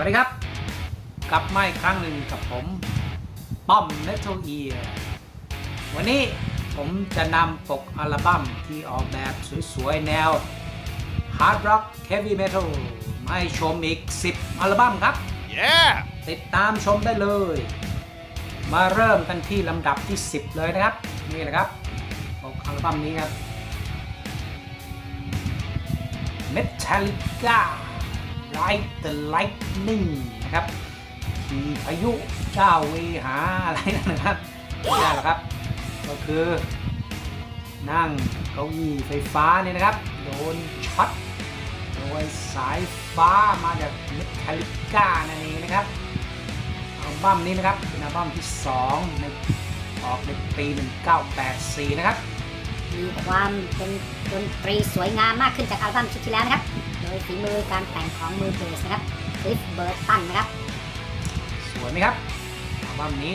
วัสดีครับ กลับมาอีกครั้งหนึ่งกับผมป้อมเนทเอียวันนี้ผมจะนำปกอัลบั้มที่ออกแบบสวยๆ แนว Hard Rock Heavy Metal มาให้ชมอีก 10 อัลบั้มครับ Yeah! ติติดตามชมได้เลย มาเริ่มกันที่ลำดับที่ 10 เลยนะครับ นี่นะครับปกอัลบั้มนี้ครับ Metallica Ride the Lightning นะครับขี่พายุเจ้าเวหาอะไรนะครับไม่ใช่หรอกครับ ก็คือ นั่งเก้าอี้ไฟฟ้านี่นะครับ โดนช็อตโดยสายฟ้ามาจาก Metallica นั่นเองนะครับอัลบั้มนี้นะครับเป็นอัลบั้มที่ 2 ในออกในปี 1984 นะครับ มีความเป็นดนตรีสวยงามมากขึ้นจากอัลบั้มชุดที่แล้วนะครับ ยฝีมือการแต่งของมือเบสนะครับคลิฟเบิร์ตันนะครับ สวยไหมครับอัลบั้มนี้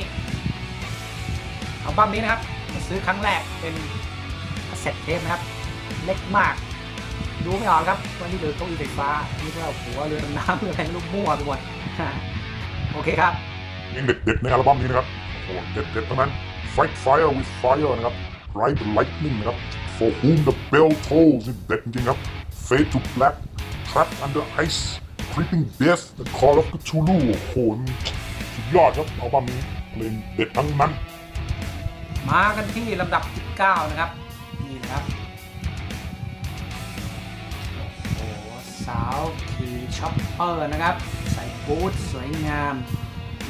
อัลบั้มนี้นะครับมาซื้อครั้งแรกเป็นคาสเซ็ตเทปนะครับ เล็กมากดูไม่ออกครับว่านี่คือเก้าอี้ไฟฟ้านี่ก็หัวเรือดำน้ำเรืออะไรไม่รู้มั่วไปหมดโอเคครับยังเด็ดๆในอัลบั้มนี้นะครับโอ้โหเด็ดๆทั้งนั้น Fight Fire with Fire นะครับ Ride the Lightning นะครับ For Whom the Bell Tolls นี่เด็ดจริงๆครับ Fade to Black Trap Under Ice Creeping Death The Call of Cthulhu โอ้โหสุดยอดครับอัลบั้มนี้เพลงเด็ดทั้งนั้น มากันที่ลำดับที่9นะครับ นี่นะครับ โอ้โหสาวขี่ช็อปเปอร์นะครับ ใส่บูทสวยงาม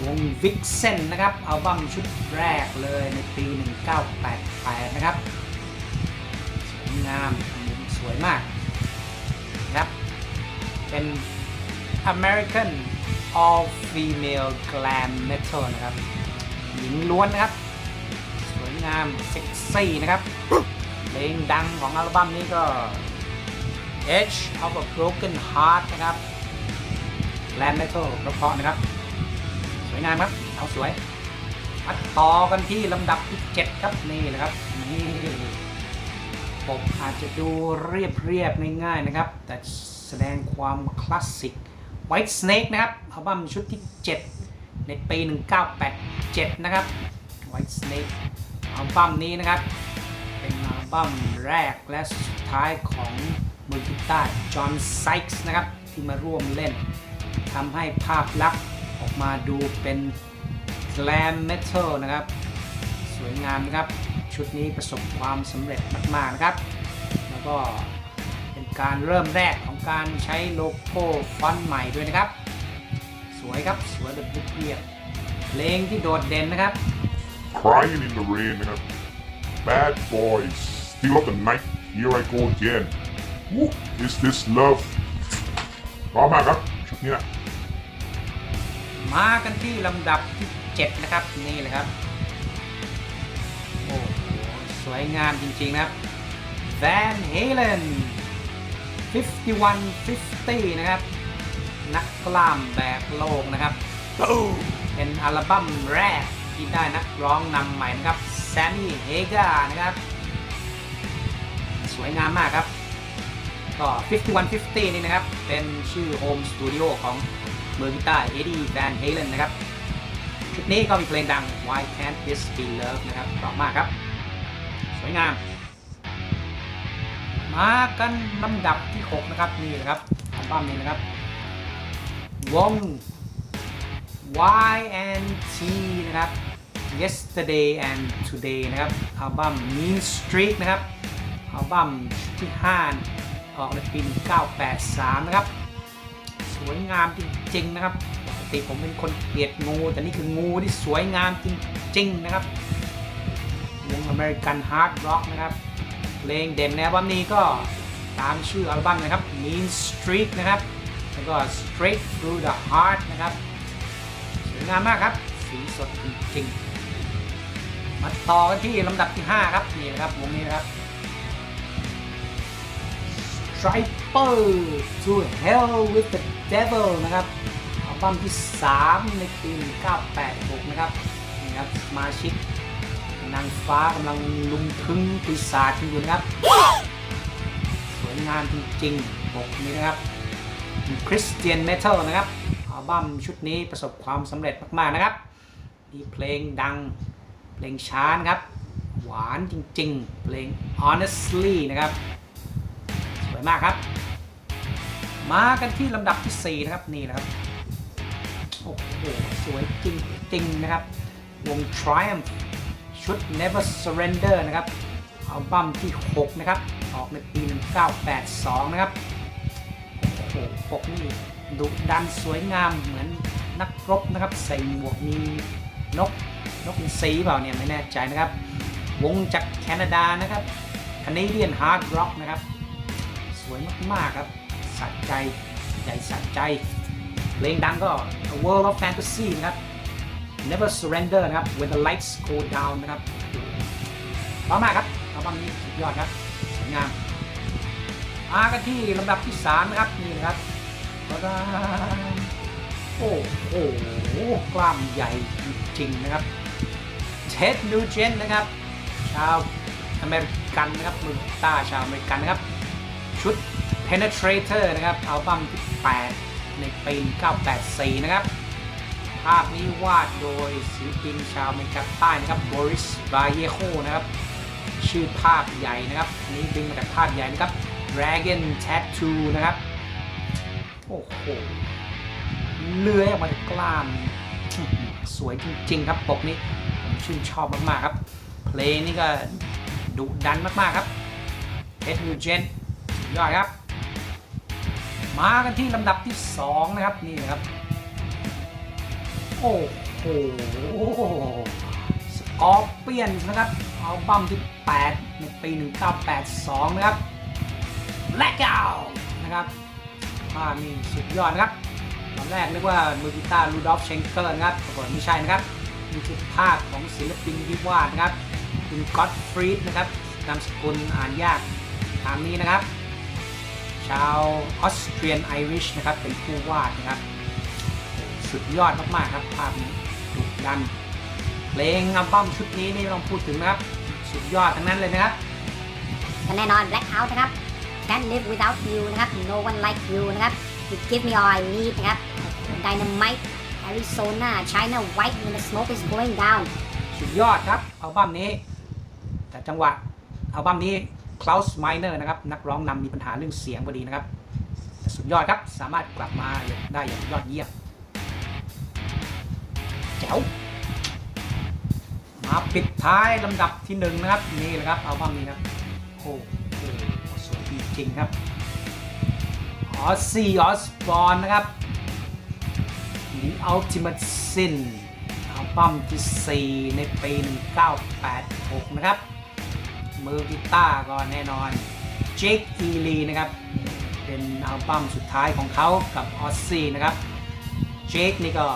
วงวิกเซนนะครับอัลบั้มชุดแรกเลยในปี 1988 นะครับ สวยงามมสวยมาก เป็น American All Female Glam Metal นะครับหญิงล้วนนะครับ สวยงามเซ็กซี่นะครับเพลงดังของอัลบั้มนี้ก็ Edge of a Broken Heart นะครับ Glam Metal เพราะนะครับ สวยงามครับเอาสวยมาต่อกันที่ลำดับที่ 7 ครับนี่แหละครับนี่ปกอาจจะดูเรียบเรียบๆง่ายๆนะครับแต่ แสดงความคลาสสิก White Snake นะครับอัลบั้มชุดที่ 7 ในปี 1987 นะครับ White Snake อัลบั้มนี้นะครับ เป็นอัลบั้มแรกและสุดท้ายของมือกีตาร์จอห์นไซค์นะครับ ที่มาร่วมเล่นทำให้ภาพลักษณ์ออกมาดูเป็น glam metal นะครับ สวยงามนะครับ ชุดนี้ประสบความสำเร็จมาก ๆ นะครับ แล้วก็ การเริ่มแรกของการใช้โลโก้ฟอนต์ใหม่ด้วยนะครับ สวยครับสวยแบบเรียบๆเพลงที่โดดเด่นนะครับ Crying in the Rain นะครับ Bad Boys Still of the Night Here I Go Again Woo, Is This Love พร้อมมากครับชุดนี้นะมากันที่ลำดับที่ 7 นะครับ นี่เลยครับ โอ้โห สวยงามจริงๆนะครับ Van Halen 5150 นะครับ นักกล้ามแบกโลกนะครับ เป็นอัลบั้มแรกที่ได้นักร้องนำใหม่นะครับ Sammy Hagar นะครับ สวยงามมากครับ ก็ 5150 นี่นะครับ เป็นชื่อโฮมสตูดิโอของมือกีตาร์เอ็ดดี้แวนเฮเลนนะครับ ชุดนี้ก็มีเพลงดัง Why Can't This Be Love นะครับเพราะมากครับ สวยงาม มากันลำดับที่ 6 นะครับ นี่นะครับอัลบั้มนี้นะครับ วง Y and T นะครับ Yesterday and Today นะครับอัลบั้ม Mean Streak นะครับอัลบั้มที่ 5 ออกในปี 1983 นะครับ สวยงามจริง ๆ นะครับปกติผมเป็นคนเกลียดงู แต่นี่คืองูที่สวยงามจริง ๆ นะครับวง American Hard Rock นะครับ เพลงเด่นในอัลบั้มนี้ก็ตามชื่ออัลบั้มนะครับ Mean Streak นะครับ แล้วก็ Straight Through the Heart นะครับสวยงามมากครับ สีสดจริงๆมาต่อกันที่ลำดับที่ 5 ครับนี่นะครับวงนี้นะครับ Striper to Hell with the Devil นะครับอัลบั้มที่ 3 ในปี 1986 นะครับนี่ครับสมาชิก นางฟ้ากำลังลุมทึงปีศาจอยู่นะครับ สวยงามจริงๆปกนี้นะครับคริสเตียนเมทัลนะครับอัลบั้มชุดนี้ประสบความสำเร็จมากๆนะครับ มีเพลงดังเพลงช้านะครับ หวานจริงๆ เพลง honestly นะครับ สวยมากครับ มากันที่ลำดับที่ 4 นะครับนี่นะครับ โอ้โห สวยจริง ๆ นะครับ วง Triumph ชุด Never Surrender นะครับอัลบั้มที่ 6 นะครับ ออกในปี 1982 นะครับ โอ้โหปกนี่ดุดันสวยงามเหมือนนักรบนะครับ ใส่หมวกมีนก นกอินทรีเปล่าเนี่ยไม่แน่ใจนะครับ วงจากแคนาดานะครับ Canadian Hard Rock นะครับ สวยมาก ๆ ครับสะใจ ใหญ่สะใจ เพลงดังก็ A World of Fantasy นะครับ Never Surrender นะครับ When the Lights Go Down นะครับพร้อมากครับอัลบั้มนี้สุดยอดครับสวยงามมากันที่ลำดับที่3นะครับนี่นะครับตะดาโอ้โหกล้ามใหญ่จริงนะครับ เท็ดนูเจนนะครับ ชาวอเมริกันนะครับมือกีตาชาวอเมริกันนะครับ ชุด Penetrator นะครับอัลบั้มที่ 8 ในปี 984 นะครับ ภาพนี้วาดโดยศิลปินชาวเมกาใต้นะครับ Boris Vallejo นะครับ ชื่อภาพใหญ่นะครับ นี้ดึงมาจากภาพใหญ่นะครับ Dragon Tattoo นะครับ โอ้โห เลื้อยออกมาจากกล้าม สวยจริงๆครับปกนี้ ผมชื่นชอบมากๆครับ เพลงนี่ก็ดุดันมากๆครับเ e ด u ูเจนยอดครับ มากันที่ลำดับที่ 2 นะครับ นี่นะครับ โอ้โหสกอร์เปียนนะครับอัลบั้มที่ 8 ในปี 1982 นะครับ Blackout นะครับภาพนี่สุดยอดนะครับตอนแรกนึกว่ามือกีตาร์ลูดอฟเชงเกอร์นะครับปรากฏไม่ใช่นะครับนี่คือภาพของศิลปินที่วาดนะครับคุณก็อตฟรีดนะครับนามสกุลอ่านยากตามนี้นะครับ ชาวออสเตรียนไอริชนะครับเป็นผู้วาดนะครับ สุดยอดมากๆครับภาพนี้ดุดันเพลงอัลบั้มชุดนี้นี่ไม่ต้องพูดถึงนะครับ สุดยอดทั้งนั้นเลยนะครับและแน่นอน Blackout นะครับ Can't live without you นะครับ No one like you นะครับ You give me all I need นะครับ Dynamite Arizona China White when the smoke is going down สุดยอดครับอัลบั้มนี้ แต่จังหวะอัลบั้มนี้ Klaus Miner นะครับ นักร้องนำมีปัญหาเรื่องเสียงพอดีนะครับแต่สุดยอดครับ สามารถกลับมาได้อย่างยอดเยี่ยม แจ๋วมาปิดท้ายลำดับที่หนึ่งนะครับนี่เลยครับอัลบั้มนี้ครับโอ้โหสวยจริงครับออสซี่ออสบอนนะครับ The Ultimate Sin อัลบั้มที่ 4 ในปี 1986 นะครับ มือกีตาร์ก็แน่นอนเจคอีลีนะครับ เป็นอัลบั้มสุดท้ายของเขากับออสซี่นะครับเจคนี่ก็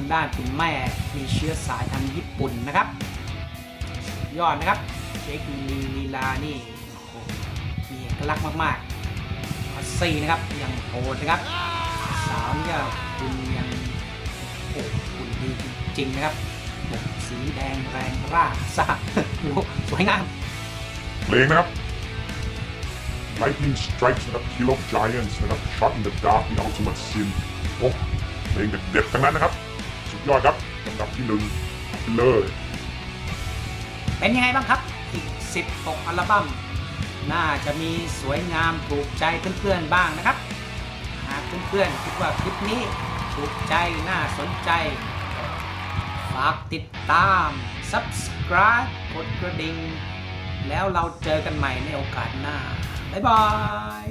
างด้านคุณแม่มีเชื้อสายทางญี่ปุ่นนะครับ ยอดนะครับเจคอีลีลีลานี่มีเอกลักษณ์มากๆออสซี่นะครับยังโหดนะครับสาวนี่ก็คุณยังโอ้คุณดีจริงๆนะครับสีแดงแรงร่าซ่าสวยงามเพลงนะครับ Lightning Strikes นะครับ Kill of Giants นะครับ Shot in the Dark The Ultimate Sin โอ้เพลงเด็ดๆทั้งนั้นนะครับ ยอดครับลำดับที่หนึ่งเลยเป็นยังไงบ้างครับอีก 16 อัลบั้มน่าจะมีสวยงามถูกใจเพื่อนๆบ้างนะครับ หากเพื่อนๆคิดว่าคลิปนี้ถูกใจน่าสนใจ ฝากติดตาม subscribe กดกระดิ่งแล้วเราเจอกันใหม่ในโอกาสหน้า บ๊ายบาย